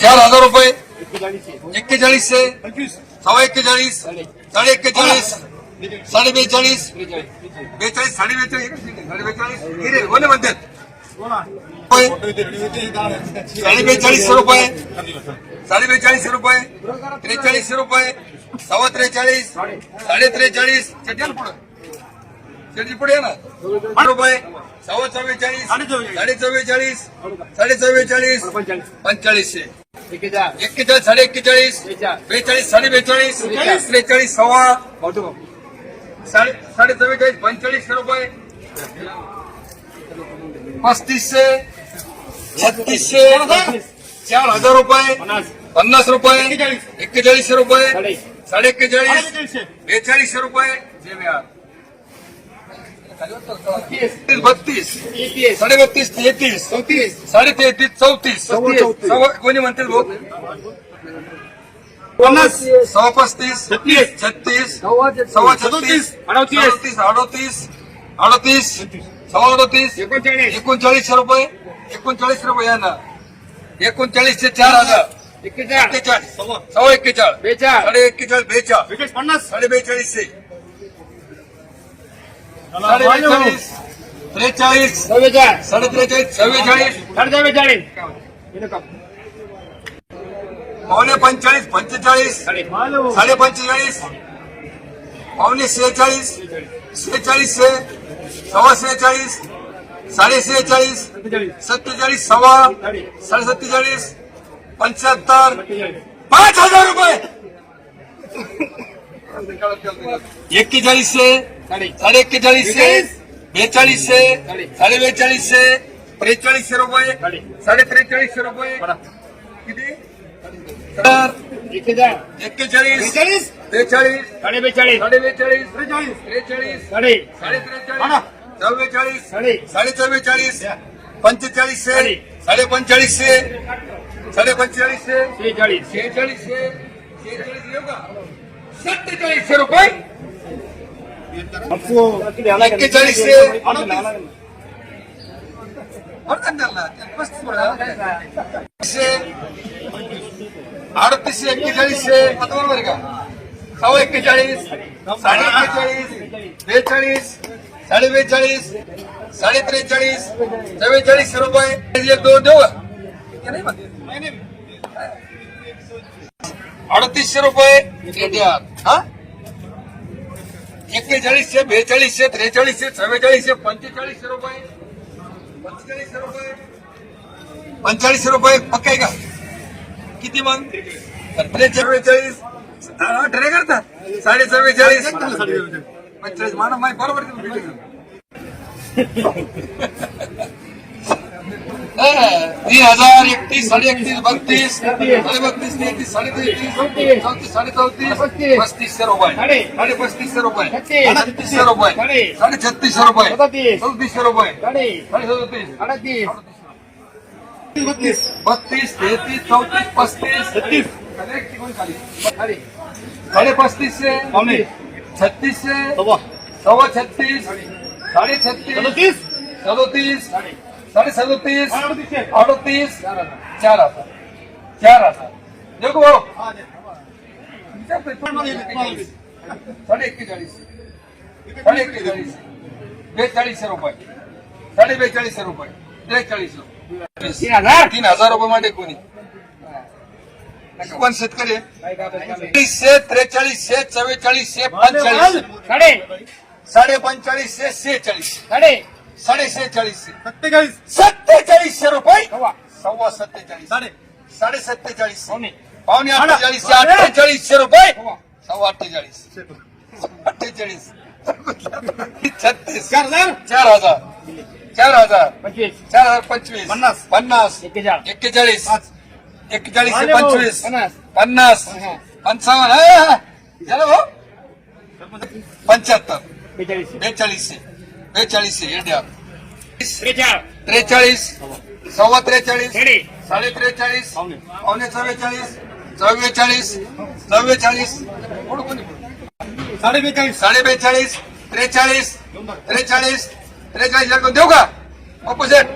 चार हजार रुपये. एक्केचाळीसशे सव्वा एक्केचाळीस. साडे एक्केचाळीस. साडे बेचाळीस. बेचाळीस साडे बेचाळीस. साडे बेचाळीस. कोणी म्हणतात रुपये. साडे बेचाळीसशे रुपये. साडे बेचाळीसशे रुपये. त्रेचाळीसशे रुपये. सव्वा त्रेचाळीस. साडे त्रेचाळीस. चटेल पुढे. पुढे ना. आठ रुपये. सव्वा चव्वेचाळीस. साडे चव्वेचाळीस. साडे चव्वेचाळीस. पंचेचाळीसशे एक्केचाळीस साडे एक्केचाळीस बेचाळीस. साडे बेचाळीस. त्रेचाळीस सव्वा. साडे साडे चव्वेचाळीस पंचेचाळीसशे रुपये? पस्तीसशे छत्तीसशे चार हजार रुपये. पन्नास. रुपये. एक्केचाळीसशे रुपये. साडे एक्केचाळीस बेचाळीसशे रुपये. बत्तीस. साडे बत्तीस तेहतीस. चौतीस. साडे तेहतीस चौतीस. कोणी म्हणतील भाऊ? पन्नास. सव्वा पस्तीस. छत्तीस. छत्तीस. सव्वा छत्तीस. अडतीस. अडतीस अडतीस. सव्वा अडतीस. एकोणचाळीसशे रुपये. एकोणचाळीसशे रुपये या ना एकोणचाळीसशे चार हजार एक्केचाळीस. सव्वा एक्केचाळीस. साडे एक्केचाळीस बेचाळीस. पन्नास. साडे बेचाळीसशे. बेचाळीस त्रेचाळीस. पावणे पंचेचाळीस पंचेचाळीस. साडे पंचेचाळीस पावणे शेहेचाळीस शेहेचाळीसशे सव्वा शेहेचाळीस साडे शेहेचाळीस सत्तेचाळीस. सव्वा. साडे सत्तेचाळीस पंच्याहत्तर. पाच हजार रुपये. एक्केचाळीसशे साडे एक्केचाळीसशे बेचाळीसशे साडे बेचाळीसशे त्रेचाळीसशे रुपये साडे त्रेचाळीसशे रुपये. किती? एक्केचाळीस त्रेचाळीस साडे बेचाळीस? साडे बेचाळीस त्रेचाळीस. साडे साडे त्रेचाळीस चव्वेचाळीस साडे चव्वेचाळीस पंचेचाळीसशे. साडे पंचेचाळीसशे साडे पंचेचाळीसशे शेहेचाळीस. शेहेचाळीसशे. शेहेचाळीस सत्तेचाळीसशे रुपये. एक्केचाळीसशे अडतीसशे एक्केचाळीसशे बरोबर का सव्वा एक्केचाळीस साडे एक्केचाळीस बेचाळीस साडे बेचाळीस साडे त्रेचाळीस चव्वेचाळीसशे रुपये. एक दोन देऊ. अडतीसशे रुपये. हा? एक्केचाळीसशे बेचाळीसशे त्रेचाळीसशे चव्वेचाळीसशे पंचेचाळीसशे रुपये. पंचेचाळीसशे रुपये. पंचेचाळीसशे रुपये. पक्का का? किती मग? त्रेचाळीस ठरे करतात साडे चव्वेचाळीस. पंचेचाळीस. माना माहिती बरोबर. तीन हजार एकतीस साडे एकतीस बत्तीस साडे बत्तीस तेहतीस साडे तेहतीस चौतीस साडे चौतीस पस्तीसशे रुपये. साडे. पस्तीसशे रुपये. छत्तीसशे रुपये. साडे. छत्तीसशे रुपये. चौतीसशे रुपये. साडे. सदतीस बत्तीस. तेहतीस चौतीस पस्तीस. साडे. पस्तीसशे छत्तीसशे सव्वा छत्तीस साडे छत्तीस. सदोतीस. साडे सदोतीस अडतीस चार हजार चार हजार देखो भाऊ साडे एक्केचाळीस साडे एक्केचाळीस बेचाळीसशे रुपये साडे बेचाळीसशे रुपये त्रेचाळीस रुपये तीन हजार तीन हजार रुपये मध्ये कोणी कोण शेतकरी आहे? तीसशे त्रेचाळीसशे चव्वेचाळीसशे पंचेचाळीसशे साडे साडे पंचेचाळीसशे शेहेचाळीस साडे साडे शेहेचाळीसशे सत्तेचाळीस. सत्तेचाळीसशे रुपये? सव्वा सव्वा सत्तेचाळीस. साडे साडे सत्तेचाळीस पावणे पावणे अठ्ठेचाळीसशे अठ्ठेचाळीसशे रुपये? सव्वा. अठ्ठेचाळीस. अठ्ठेचाळीस. छत्तीस. चार हजार. चार हजार. चार हजार. पंचवीस. चार हजार पंचवीस. पन्नास. पन्नास. एक्केचाळीस. एक्केचाळीस. एक्केचाळीस आले भाऊ. पंचवीस. पन्नास. पंचावन्न. झालं भाऊ? पंच्याहत्तर. बेचाळीस बेचाळीसशे. बेचाळीसशे. त्रेचाळ त्रेचाळीस. सव्वा त्रेचाळीस साडे त्रेचाळीस पावणे. चव्वेचाळीस चव्वेचाळीस चव्वेचाळीस. साडे बेचाळीस साडे बेचाळीस त्रेचाळीस त्रेचाळीस त्रेचाळीस देऊ का? ऑपोजिट